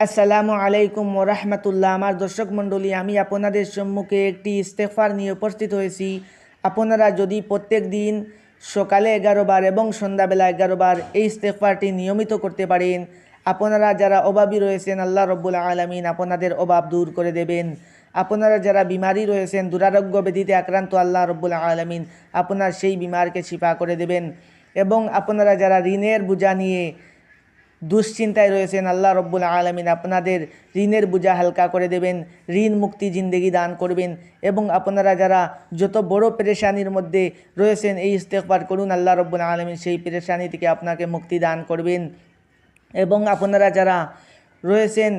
আসসালামু আলাইকুম ওরহমতুল্লাহ আমার দর্শক মণ্ডলী, আমি আপনাদের সম্মুখে একটি ইস্তেফার নিয়ে উপস্থিত হয়েছি। আপনারা যদি প্রত্যেক দিন সকালে এগারো বার এবং সন্ধ্যাবেলা এগারো বার এই ইস্তেফারটি নিয়মিত করতে পারেন, আপনারা যারা অভাবী রয়েছেন, আল্লাহ রব্বুল আলমিন আপনাদের অভাব দূর করে দেবেন। আপনারা যারা বিমারি রয়েছেন, দুরারোগ্য ব্যাধিতে আক্রান্ত, আল্লাহ রব্বুল আলমিন আপনার সেই বিমারকে শিফা করে দেবেন। এবং আপনারা যারা ঋণের বোঝা নিয়ে দুশ্চিন্তায় রয়েছেন আল্লাহ রব্বুল আলমিন। আপনাদের ঋণের বোঝা হালকা করে দেবেন, ঋণ মুক্তি জিন্দেগি দান করবেন এবং আপনারা যারা যত বড় পেরেশানির মধ্যে রয়েছেন এই ইস্তেকবার করুন, আল্লাহ রব্বুল আলমিন সেই পেরেশানি থেকে আপনাকে মুক্তি দান করবেন। এবং আপনারা যারা রয়েছেন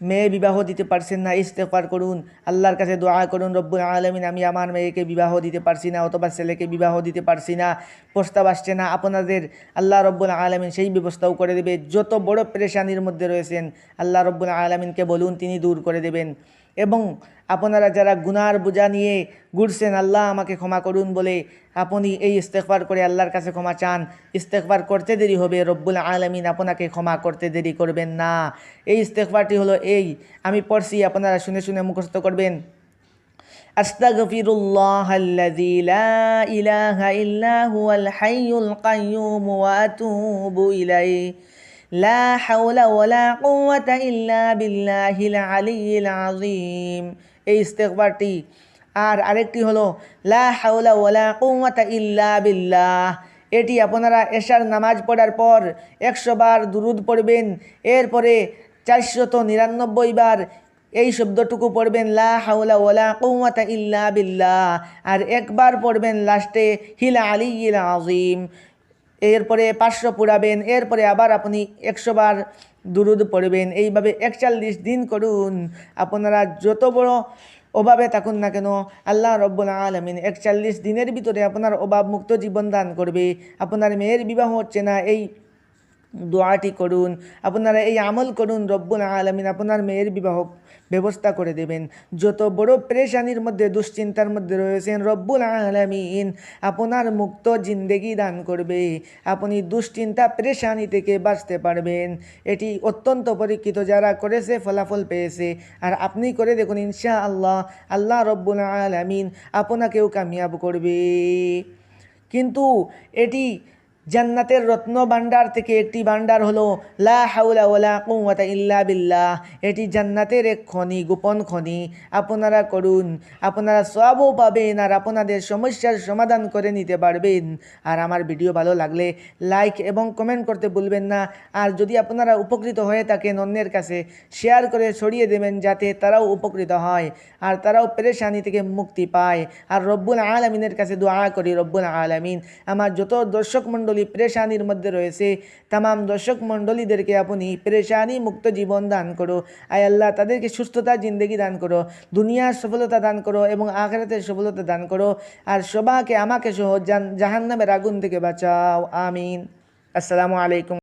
মেয়ে বিবাহ দিতে পারছেন না ইস্তেফার করুন, আল্লাহর কাছে দোয়া করুন, রব্বুল আলমিন, আমি আমার মেয়েকে বিবাহ দিতে পারছি না অথবা ছেলেকে বিবাহ দিতে পারছি না, প্রস্তাব আসছে না, আপনাদের আল্লাহ রব্বুল আলমিন সেই ব্যবস্থাও করে দেবে, যত বড় পেরেশানির মধ্যে রয়েছেন, আল্লাহ রব্বুল আলমিনকে বলুন, তিনি দূর করে দেবেন। এবং আপনারা যারা গুনার বোঝা নিয়ে ঘুরছেন আল্লাহ আমাকে ক্ষমা করুন বলে আপনি এই ইস্তেকবার করে আল্লাহর কাছে ক্ষমা চান ইস্তেকবার করতে দেরি হবে রব্বুল আলমিন আপনাকে ক্ষমা করতে দেরি করবেন না এই ইস্তেকবারটি হলো এই আমি পড়ছি আপনারা শুনে শুনে মুখস্থ করবেন أستغفر الله الذي لا إله إلا هو الحي القيوم وأتوب إليه লা হাওলা ওয়ালা কুওয়াতা ইল্লা বিল্লাহিল আলিয়িল আযীম। এই ইস্তেগফারটি। আর আরেকটি হলো, লা হাওলা ওয়ালা ইল্লা বিল্লাহ। এটি আপনারা এশার নামাজ পড়ার পর একশো বার দুরুদ পড়বেন। এরপরে চারশত নিরানব্বই বার এই শব্দটুকু পড়বেন, লা হাউলা ওলা কৌমাতা ইল্লা বিল্লাহ। আর একবার পড়বেন লাস্টে, হিলা আলী আজিম এরপরে পাঁচশো পুরাবেন, এরপরে আবার আপনি একশো বার দুরুদ পড়বেন। এইভাবে একচল্লিশ দিন করুন। আপনারা যত বড় অভাবে থাকুন না কেন, আল্লাহ রব্বুল আলমিন একচল্লিশ দিনের ভিতরে আপনার অভাব মুক্ত জীবন দান করবে। আপনার মেয়ের বিবাহ হচ্ছে না, এই দোয়াটি করুন, আপনারা এই আমল করুন রব্বুল আলমিন, আপনার মেয়ের বিবাহ ব্যবস্থা করে দেবেন। যত বড় পেরেশানির মধ্যে, দুশ্চিন্তার মধ্যে রয়েছেন রব্বুল আলমিন, আপনার মুক্ত জিন্দেগি দান করবে। আপনি দুশ্চিন্তা, পেরেশানি থেকে বাঁচতে পারবেন। এটি অত্যন্ত পরীক্ষিত, যারা করেছে ফলাফল পেয়েছে। আর আপনি করে দেখুন ইনশা আল্লাহ আল্লাহ রব্বুল আলমিন আপনাকেও কামিয়াব করবে। কিন্তু এটি জান্নাতের রত্ন ভাণ্ডার থেকে একটি ভাণ্ডার হলো, লা হাউলা কুওয়াতা ইল্লা বিল্লাহ। এটি জান্নাতের এক খনি, গোপন খনি। আপনারা করুন, আপনারা সবও পাবেন আর আপনাদের সমস্যার সমাধান করে নিতে পারবেন। আর আমার ভিডিও ভালো লাগলে লাইক এবং কমেন্ট করতে ভুলবেন না। আর যদি আপনারা উপকৃত হয়ে থাকেন অন্যের কাছে, শেয়ার করে ছড়িয়ে দেবেন যাতে তারাও উপকৃত হয় আর তারাও পেরেশানি থেকে মুক্তি পায়। আর রব্বুল আলমিনের কাছে দোয়া করি, রব্বুল আলমিন। আমার যত দর্শক মণ্ডলী প্রেশানির মধ্যে রয়েছে। তামাম দর্শক মণ্ডলীদেরকে আপনি প্রেশানি মুক্ত জীবন দান করো। আয় আল্লাহ তাদেরকে সুস্থতা, জিন্দগি দান করো। দুনিয়ার সফলতা দান করো এবং আখেরাতের সফলতা দান করো। আর সবাকে আমাকে সহ জাহান্নামের আগুন থেকে বাঁচাও। আমিন। আসসালামু আলাইকুম।